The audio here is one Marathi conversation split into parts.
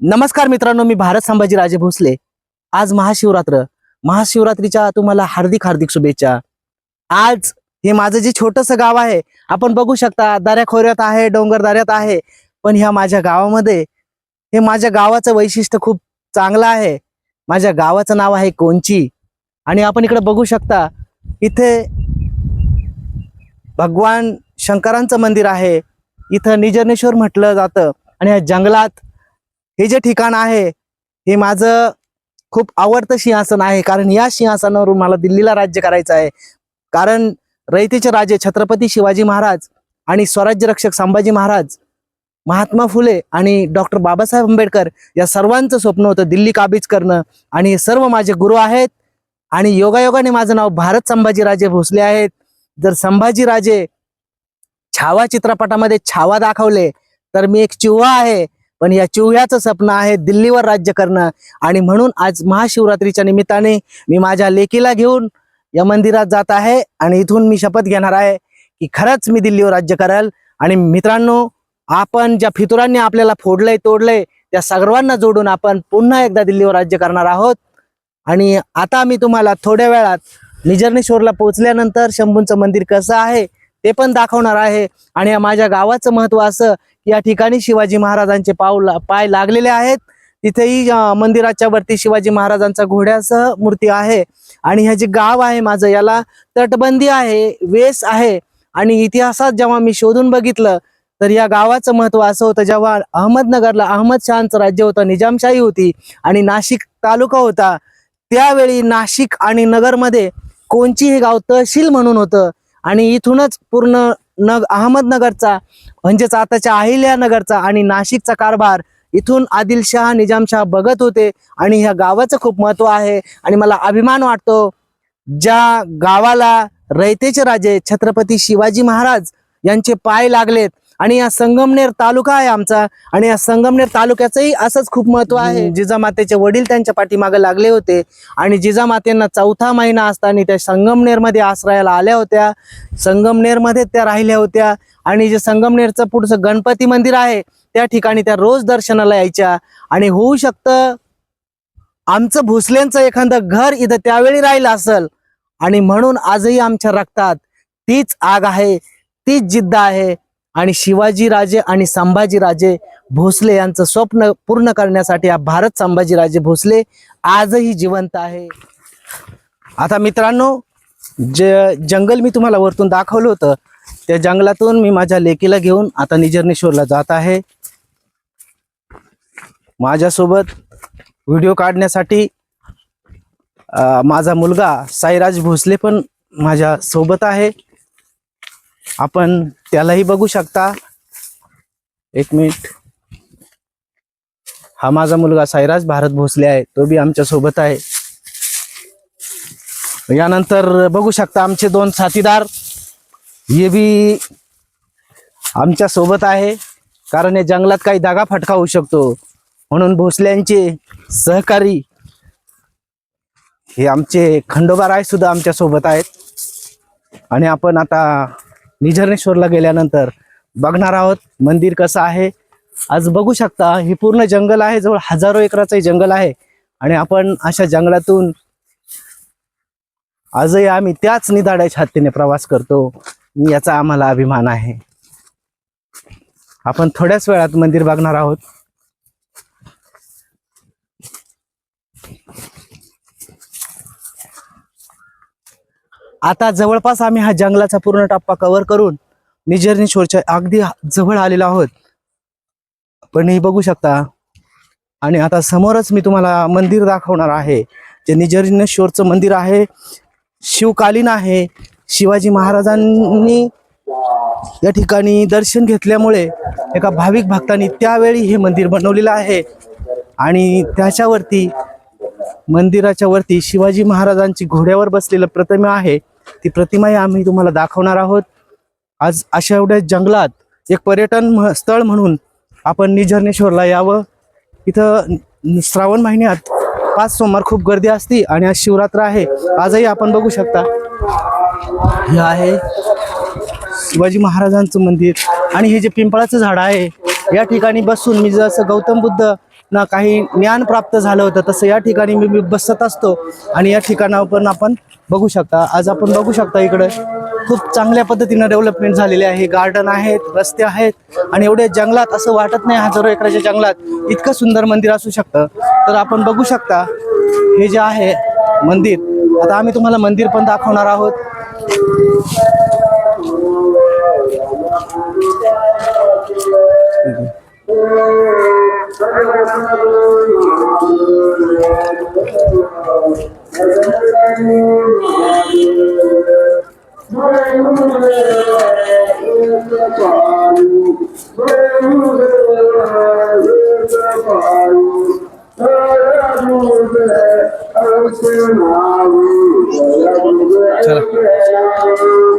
नमस्कार मित्रांनो मी भारत संभाजी राजे भोसले आज महाशिवरात्र. महाशिवरात्रीच्या तुम्हाला हार्दिक हार्दिक शुभेच्छा. आज हे माझं जे छोटंसं गाव आहे आपण बघू शकता दऱ्याखोऱ्यात आहे डोंगर दऱ्यात आहे पण ह्या माझ्या गावामध्ये हे माझ्या गावाचं वैशिष्ट्य खूप चांगलं आहे. माझ्या गावाचं नाव आहे कोंची. आणि आपण इकडे बघू शकता इथे भगवान शंकरांचं मंदिर आहे. इथं निजर्नेश्वर म्हटलं जातं. आणि ह्या जंगलात हे जे ठिकाण आहे हे माझं खूप आवडतं सिंहासन आहे. कारण या सिंहासनावरून मला दिल्लीला राज्य करायचं आहे. कारण रयतेचे राजे छत्रपती शिवाजी महाराज आणि स्वराज्य रक्षक संभाजी महाराज महात्मा फुले आणि डॉक्टर बाबासाहेब आंबेडकर या सर्वांचं स्वप्न होतं दिल्ली काबीज करणं. आणि हे सर्व माझे गुरु आहेत. आणि योगायोगाने माझं नाव भारत संभाजीराजे भोसले आहेत. जर संभाजीराजे छावा चित्रपटामध्ये छावा दाखवले तर मी एक चिव्हा आहे. पण या चिवळ्याचं स्वप्न आहे दिल्लीवर राज्य करणं. आणि म्हणून आज महाशिवरात्रीच्या निमित्ताने मी माझ्या लेकीला घेऊन या मंदिरात जात आहे. आणि इथून मी शपथ घेणार आहे की खरंच मी दिल्लीवर राज्य कराल. आणि मित्रांनो आपण ज्या फितुरांनी आपल्याला फोडलंय तोडलंय त्या सर्वांना जोडून आपण पुन्हा एकदा दिल्लीवर राज्य करणार आहोत. आणि आता मी तुम्हाला थोड्या वेळात निजर्णेश्वरला पोहोचल्यानंतर शंभूंचं मंदिर कसं आहे ते पण दाखवणार आहे. आणि या माझ्या गावाचं महत्त्व असं या ठिकाणी शिवाजी महाराजांचे पाव पाय लागलेले आहेत. तिथेही मंदिराच्या वरती शिवाजी महाराजांचा घोड्यासह मूर्ती आहे. आणि हे जे गाव आहे माझं याला तटबंदी आहे वेस आहे. आणि इतिहासात जेव्हा मी शोधून बघितलं तर या गावाचं महत्त्व असं होतं जेव्हा अहमदनगरला अहमद शहाचं राज्य होतं निजामशाही होती आणि नाशिक तालुका होता त्यावेळी नाशिक आणि नगरमध्ये कोणची हे गाव तहसील म्हणून होतं. आणि इथूनच पूर्ण नग अहमदनगरचा म्हणजेच आताच्या अहिल्यानगरचा आणि नाशिकचा कारभार इथून आदिलशहा निजामशाह बघत होते आणि ह्या गावाचं खूप महत्त्व आहे. आणि मला अभिमान वाटतो ज्या गावाला रयतेचे राजे छत्रपती शिवाजी महाराज यांचे पाय लागलेत आणि या संगमनेर तालुका आहे आमचा. आणि या संगमनेर तालुक्याचंही असंच खूप महत्त्व आहे. जिजामातेचे वडील त्यांच्या पाठीमागे लागले होते. आणि जिजामातेंना चौथा महिना असताना त्या संगमनेरमध्ये आश्रयाला आल्या होत्या. संगमनेरमध्ये त्या राहिल्या होत्या. आणि जे संगमनेरचं पुढचं गणपती मंदिर आहे त्या ठिकाणी त्या रोज दर्शनाला यायच्या. आणि होऊ शकतं आमचं भोसल्यांचं एखादं घर इथं त्यावेळी राहिलं असेल. आणि म्हणून आजही आमच्या रक्तात तीच आग आहे तीच जिद्द आहे. आणि शिवाजीराजे आणि संभाजीराजे भोसले यांचं स्वप्न पूर्ण करण्यासाठी हा भारत संभाजीराजे भोसले आजही जिवंत आहे. आता मित्रांनो जे जंगल मी तुम्हाला वरतून दाखवलं होतं त्या जंगलातून मी माझ्या लेकीला घेऊन आता निजर्नेश्वरला जात आहे. माझ्यासोबत व्हिडिओ काढण्यासाठी माझा मुलगा साईराज भोसले पण माझ्या सोबत आहे. आपण त्यालाही बघू शकता. एक मिनिट. हा माझा मुलगा साईराज भारत भोसले आहे. तो बी आमच्यासोबत आहे. यानंतर बघू शकता आमचे दोन साथीदार. हे बी आमच्यासोबत आहे. कारण या जंगलात काही दागा फटका होऊ शकतो. म्हणून भोसल्यांचे सहकारी हे आमचे खंडोबाराय सुद्धा आमच्यासोबत आहेत. आणि आपण आता निझर्नेश्वरला गेल्यानंतर बघणार आहोत मंदिर कसं आहे. आज बघू शकता हे पूर्ण जंगल आहे जवळ हजारो एकराचं हे जंगल आहे. आणि आपण अशा जंगलातून आजही आम्ही त्याच निधाड्याच्या हत्तीने प्रवास करतो याचा आम्हाला अभिमान आहे. आपण थोड्याच वेळात मंदिर बघणार आहोत. आता जवळपास आम्ही हा जंगलाचा पूर्ण टप्पा कव्हर करून निजर्नेश्वरच्या अगदी जवळ आलेलो आहोत. पण हे बघू शकता. आणि आता समोरच मी तुम्हाला मंदिर दाखवणार आहे. जे निजर्नेश्वरचं मंदिर आहे. शिवकालीन आहे. शिवाजी महाराजांनी या ठिकाणी दर्शन घेतल्यामुळे एका भाविक भक्तांनी त्यावेळी हे मंदिर बनवलेलं आहे. आणि त्याच्यावरती मंदिराच्या वरती शिवाजी महाराजांची घोड्यावर बसलेलं प्रतिमा आहे. ती प्रतिमाही आम्ही तुम्हाला दाखवणार आहोत. आज अशा एवढ्या जंगलात एक पर्यटन स्थळ म्हणून आपण निझर्नेश्वरला यावं. इथं श्रावण महिन्यात पाच सोमवार खूप गर्दी असते आणि आज शिवरात्र आहे. आजही आपण बघू शकता. हे आहे शिवाजी महाराजांचं मंदिर आणि हे जे पिंपळाचं झाड आहे या ठिकाणी बसून मी जसं गौतम बुद्ध ना काही ज्ञान प्राप्त झालं होतं तसं या ठिकाणी मी बसत असतो आणि या ठिकाणावर पण आपण बघू शकता. आज आपण बघू शकता इकडं खूप चांगल्या पद्धतीनं डेव्हलपमेंट झालेले आहे. गार्डन आहेत रस्ते आहेत आणि एवढे जंगलात असं वाटत नाही हजारो एकराच्या जंगलात इतकं सुंदर मंदिर असू शकतं. तर आपण बघू शकता हे जे आहे मंदिर आता आम्ही तुम्हाला मंदिर पण दाखवणार आहोत.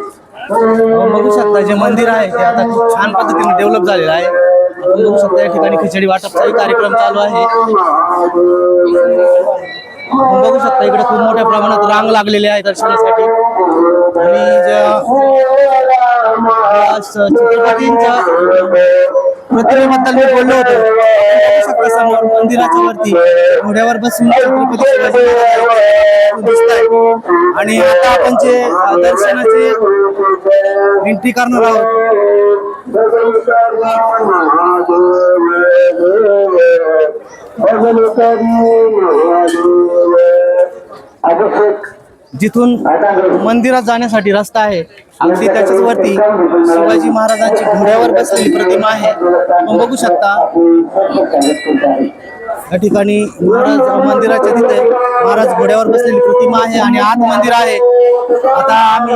बघू शकता जे मंदिर आहे ते आता खूप छान पद्धतीने डेव्हलप झालेलं आहे. बघू शकता या ठिकाणी खिचडी वाटपचाही कार्यक्रम चालू आहे. बघू शकता इकडे खूप मोठ्या प्रमाणात रांग लागलेली आहे दर्शनासाठी. आणि छत्रपतींच्या प्रतिमेबद्दल मी बोललो होतो. समोर मंदिराच्या वरती घोड्यावर बसून छत्रपती शिवाजी दिसत आहे आणि आता आपण जे दर्शनाचे एंट्री करणार आहोत जिथून मंदिरात जाण्यासाठी रस्ता आहे. अगदी त्याच्याच वरती शिवाजी महाराजांची घोड्यावर बसलेली प्रतिमा आहे. आपण बघू शकता. या ठिकाणी महाराज मंदिराच्या तिथे महाराज घोड्यावर बसलेली प्रतिमा आहे आणि आत मंदिर आहे. आता आम्ही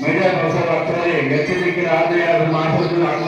मीडिया प्रसार अत्रे याचे देखील आज या महाराष्ट्रातून आगमन झालं त्याबद्दल